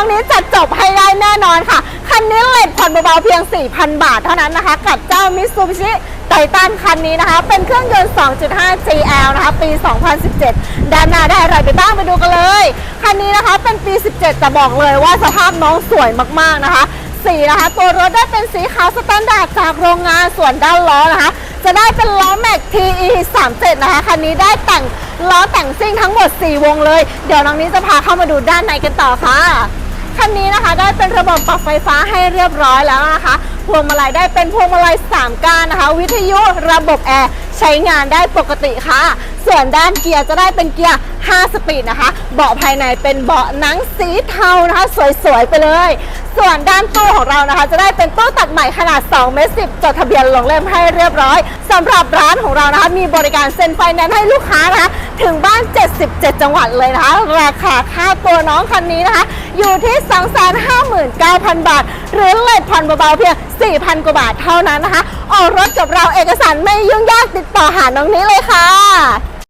องนี้จัดจบให้ได้แน่นอนค่ะ คันนี้เลทผ่อนเบาๆเพียง 4,000 บาทเท่านั้นนะคะ กับเจ้ามิซูบิชิไททันคันนี้นะคะ เป็นเครื่องยนต์ 2.5 GL นะคะ ปี 2017 ด้านหน้าได้อะไรไปบ้างไปดูกันเลย คันนี้นะคะเป็นปี 17 แต่บอกเลยว่าสภาพน้องสวยมากๆนะคะ สีนะคะ ตัวรถได้เป็นสีขาวสแตนดาร์ดจากโรงงานส่วนด้านล้อนะคะ จะได้เป็นล้อแม็ก TE 37นะคะ คันนี้ได้แต่งล้อแต่งซิ่งทั้งหมด 4 วงเลย เดี๋ยวน้องนี้จะพาเข้ามาดูด้านในกันต่อค่ะ คันนี้นะคะได้เป็นระบบปรับไฟฟ้าให้เรียบร้อยแล้วนะคะพวงมาลัยได้เป็นพวงมาลัย3ก้านนะคะ วิทยุระบบแอร์ใช้งานได้ปกติค่ะ ส่วนด้านเกียร์จะได้เป็นเกียร์ 5 สปีดนะคะ เบาะภายในเป็นเบาะหนังสีเทานะคะ สวยๆไปเลย ส่วนด้านตู้ของเรานะคะ จะได้เป็นตู้ตัดใหม่ขนาด2เมตร10จดทะเบียนลงเล่มให้เรียบร้อยสำหรับร้านของเรานะคะ มีบริการเซ็นไฟแนนซ์ให้ลูกค้านะคะ ถึงบ้าน 77 จังหวัดเลยนะคะ ราคาค่าตัวน้องคันนี้นะคะ อยู่ที่ 259,000 บาท หรือเลทผ่อนเบาๆเพียง 4,000 กว่าบาทเท่านั้นนะคะ ออกรถกับเราเอกสารไม่ยุ่งยากติดต่อหาน้องนี้เลยค่ะ